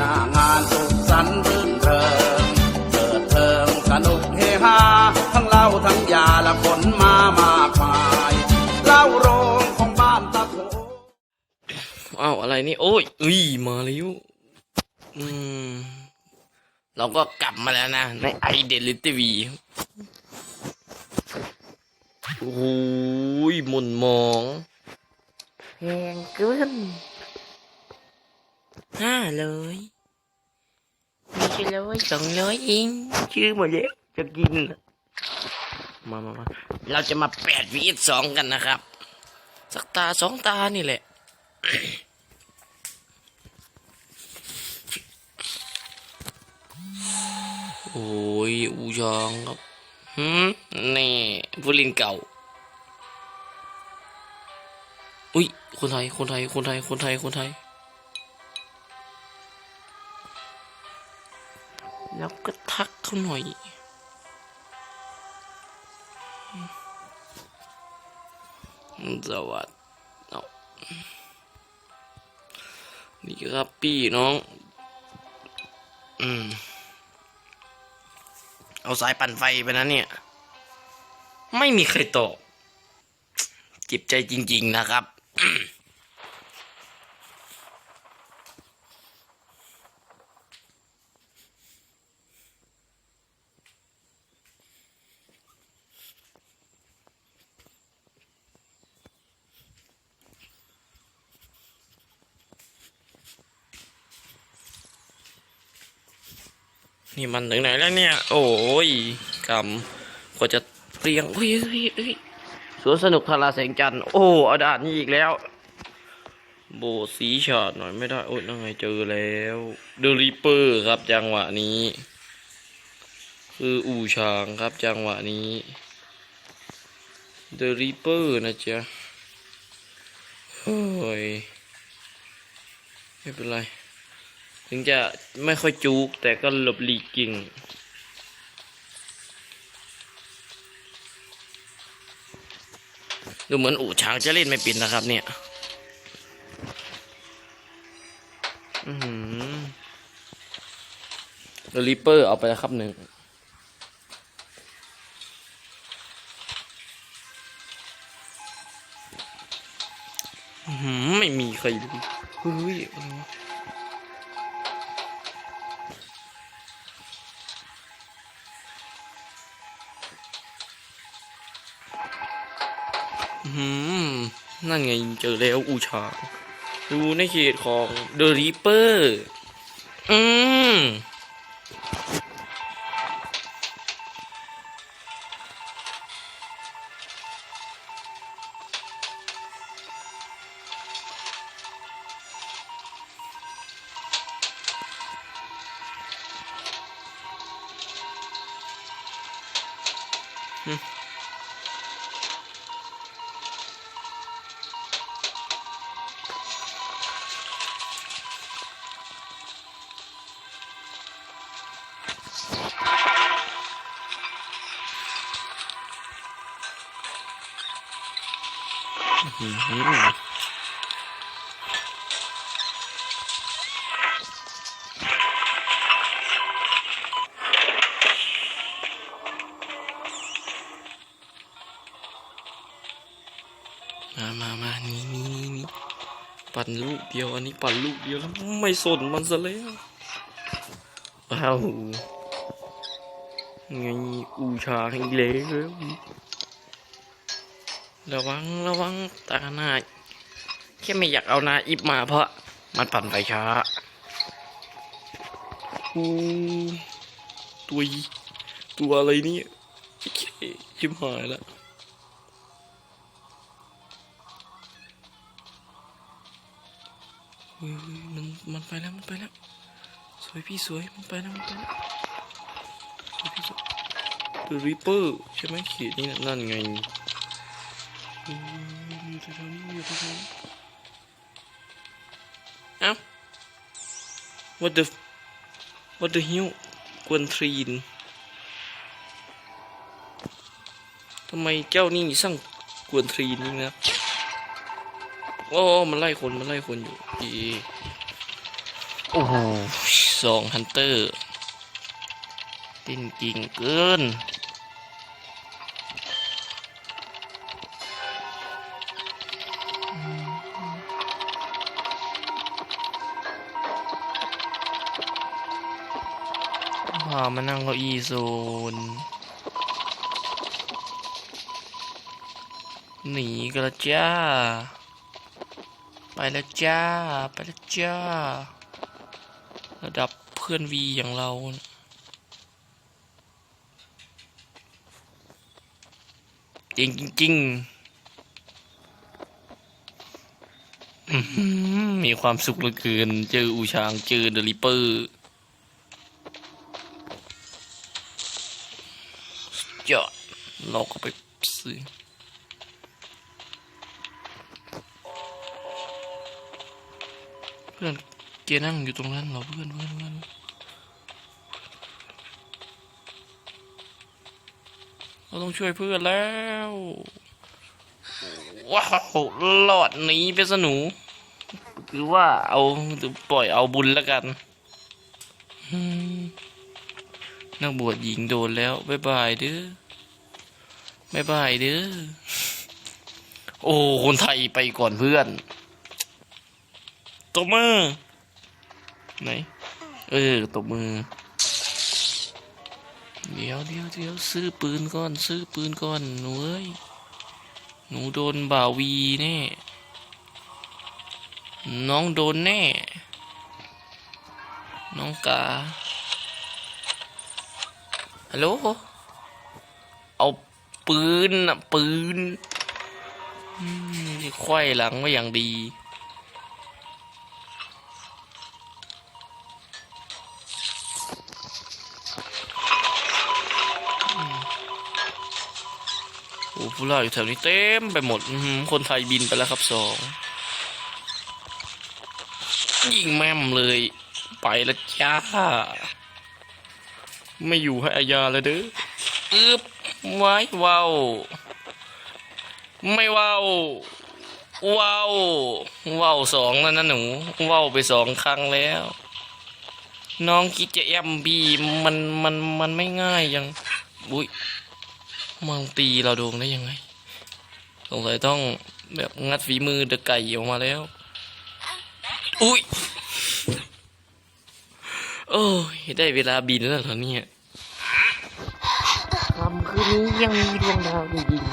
หน้างานสุขสันต์รื่นเริงเปิดเทิงสนุกเฮฮาทั้งเหล้าทั้งยาและคนมามากมายเหล้าโรงของบ้านตะโขอ้าวอะไรนี่ โอ้ยอุ้ยมาแล้วอืมเราก็กลับมาแล้วนะ ในไอเดลิทีวีโอ้ยหมุนมองแพงเกิน ห้าเลยไม่ใช่เลยสองร้อยเองชื่อหมดแล้วจะกินน่ะมามามาเราจะมาแปดวีสองกันนะครับ สักตาสองตานี่แหละโอ้ยอูยองครับหืมนี่ผู้ลินเก่า อุ้ยคนไทย คนไทย คนไทย คนไทย คนไทย แล้วก็ทักเขาหน่อย สวัสดีเอานี่ครับพี่น้อง อืม เอาสายปั่นไฟไปนะเนี่ย ไม่มีใครตอบจ็บใจจริง ๆ นะครับ นี่มันถึงไหนแล้วเนี่ย โอ้ยกำกว่าจะเรียงเฮ้ยเฮ้ยเฮ้ยสวนสนุกทาราแสงจันทร์โอ้อาด่านนี้อีกแล้ว โบสีฉาดหน่อยไม่ได้ โอ้ยนั่งไงเจอแล้วเดลิเปอร์ครับจังหวะนี้ คืออู่ช้างครับจังหวะนี้เดลิเปอร์นะจ๊ะเฮ้ยไม่เป็นไร ถึงจะไม่ค่อยจุกแต่ก็หลบหลีกกิ่งดูเหมือนอู่ช้างจะเล่นไม่เป็นนะครับ เนี่ยอือหือเดลิเปอร์เอาไปแล้วครับหนึ่งไม่มีใครเลยเฮ้ยอะไรวะ นั่นไงเจอแล้วอูชา ดูในเขตของเดอะรีเปอร์อืมอืม มามามานี่นี่นี่ปั่นลูกเดียว อันนี้ปั่นลูกเดียวแล้วไม่สนมันซะแล้วว้าวไงอูชาอีกแล้ว ระวังระวังตาหน้าแค่ไม่อยากเอานาอิบมาเพราะมันปั่นไปช้าอูตัวตัวอะไรนี่อเคชิมหายแล้วมันมันไปแล้วมันไปแล้วสวยพี่สวยมันไปแล้วมันไปแล้วสวยพี่สวย The Reaper ใช่ไหมเขียนนี่นั่นไง เฮ้ยอยู่แถวๆนี้อยู่แถวๆนี้เอ้า What the What the hell กวนทรีนทำไมเจ้านี่สั่งกวนทรีนนี่นะโอ้มันไล่คน มันไล่คนอยู่อีโอ้โหสองฮันเตอร์ต้นเก่งเกิน พามานั่งเก้าอี้โซนหนีกันละจ้า ไปล้วจ้า ไปล้วจ้า ระดับเพื่อนวีอย่างเราจริงจริงมีความสุขเหลือเกิน เจออูชาง เจอเดลิเปอร์ ยอดเราก็ไปซื้อเพื่อนเกยนั่งอยู่ตรงนั้นเหรอเพื่อนเพื่อนเพื่อนเราต้องช่วยเพื่อนแล้วว้าวหลอดหนีไปสนูหรือว่าเอาปล่อยเอาบุญแล้วกันอืม นักบวชหญิงโดนแล้วบ๊ายบายเด้อบ๊ายบายเด้อ โอ้ คนไทยไปก่อนเพื่อนตบมือ ไหน เออตบมือ เดี๋ยวเดี๋ยวเดี๋ยวซื้อปืนก่อน ซื้อปืนก่อนหนูเอ้ย หนูโดนบ่าวีแน่ น้องโดนแน่ น้องกา ฮัลโหล เอาปืนน่ะปืนอืมไขว้หลังไว้อย่างดี โอ้ผู้ล่าอยู่แถวนี้เต็มไปหมด คนไทยบินไปแล้วครับสองยิงแม่มเลย ไปแล้วจ้า ไม่อยู่ให้อาญาเลยเด้ออึบไว้ว้าวไม่ว้าวว้าวว้าวสองแล้วนะหนูว้าวไปสองครั้งแล้ว น้องคิดจะแอมบีมันมันมันไม่ง่ายยังอุ้ยมังตีเราโดงได้ยังไงสงสัยต้องแบบงัดฝีมือเดอะไก่ออกมาแล้ว อุ้ย โอ้ยได้เวลาบินแล้วเหรอเนี่ยคำคืนนี้ยังมีดวงดาวจริงๆ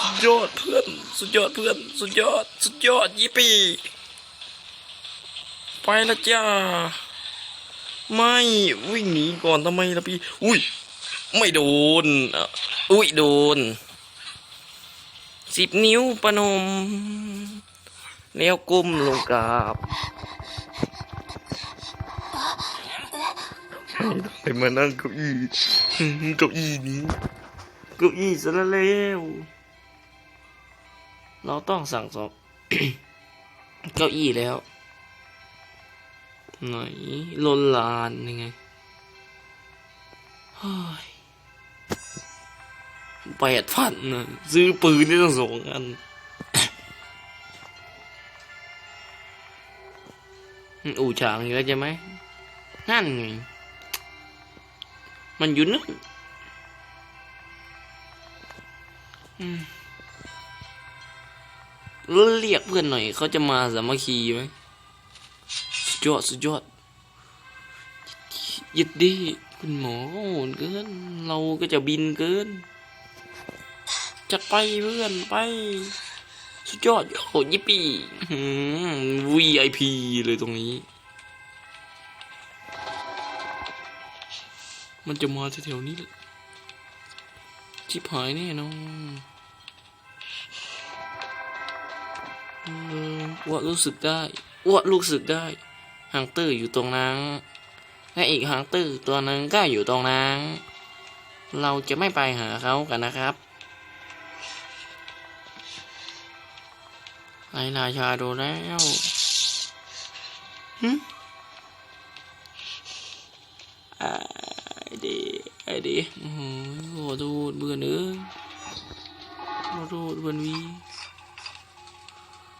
สุดยอดเพื่อน สุดยอดเพื่อน สุดยอด สุดยอดยี่ปี ไปละจ้า ไม่วิ่งหนีก่อนทำไมล่ะพี่ อุ้ย ไม่โดนอะอุ้ยโดน สิบนิ้วประนม แล้วก้มลงกราบ ไปมานั่งเก้าอี้เก้าอี้นี้เก้าอี้ซะแล้วเราต้องสั่งสอบเก้าอี้แล้วไหนลนลานยังไงแปดพันนะซื้อปืนได้ตั้งสองอันอู่ฉางอยู่แล้วใช่ไหมนั่นไง มันอยู่นั่นอืมเรียกเพื่อนหน่อย เขาจะมาสามัคคีไหมสุดยอดสุดยอดยิดดีคุณหมอโหดเกิน เราก็จะบินเกินจัดไปเพื่อนไป สุดยอดโหยิปปี้อื้อหือ VIP เลยตรงนี้ มันจะมาแถวๆนี้แหละชิบหายแน่นอนเอออ้วรู้สึกได้อ้วรู้สึกได้หางตื้ออยู่ตรงนั้นและอีกหางตื้อตัวหนึ่งก็อยู่ตรงนั้นเราจะไม่ไปหาเขากันนะครับไอราชาโดนแล้วหึอ่า ไอ้ดีไอ้ดีโอ้โหขอโทษเบื่อเนื้อขอโทษเบื่อนวี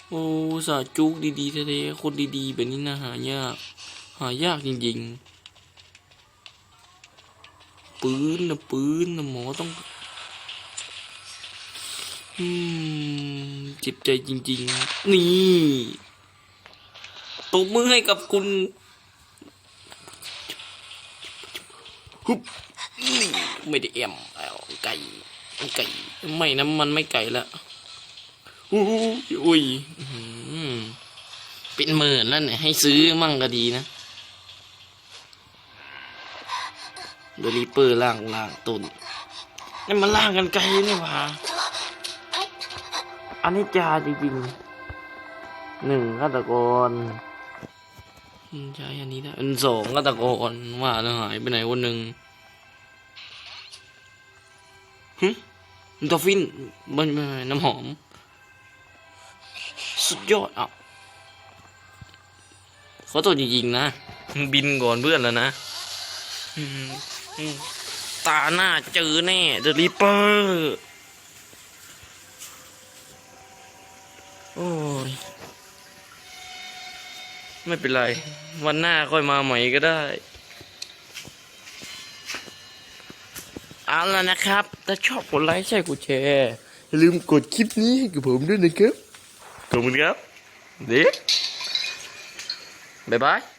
โอ้สาจุกดีๆแท้ๆคนดีๆแบบนี้นะหายาก หายากจริงๆ ปืนนะปืนนะหมอต้องอืมเจ็บใจจริง ๆ นี่ตบมือให้กับคุณ ฮึบนี่ไม่ได้เอ็มเอาไก่ไก่ไม่นะมันไม่ไก่ละอุ้ยอุ้ยเป็นหมื่นแล้วเนี่ยให้ซื้อมั่งก็ดีนะเดลิเปอร์ล่างล่างตุนนี่มันล่างกันไกลนี่หว่าอันนี้จาจริงๆหนึ่งฆาตกร ใช่อันนี้ได้อันสองฆาตะโกรว่าแล้วหายไปไหนวันหนึ่งฮึดอฟฟินมันมันน้ำหอม สุดยอดอะเขอโทษจริงๆนะ บินก่อนเพื่อนแล้วนะ ตาหน้าเจอแน่เดลิเปอร์โอ้ย ไม่เป็นไร วันหน้าค่อยมาใหม่ก็ได้ เอาละนะครับ ถ้าชอบกดไลค์ใช่กดแชร์อย่าลืมกดคลิปนี้ให้กับผมด้วยนะครับ ขอบคุณครับ เด็กบ๊ายบาย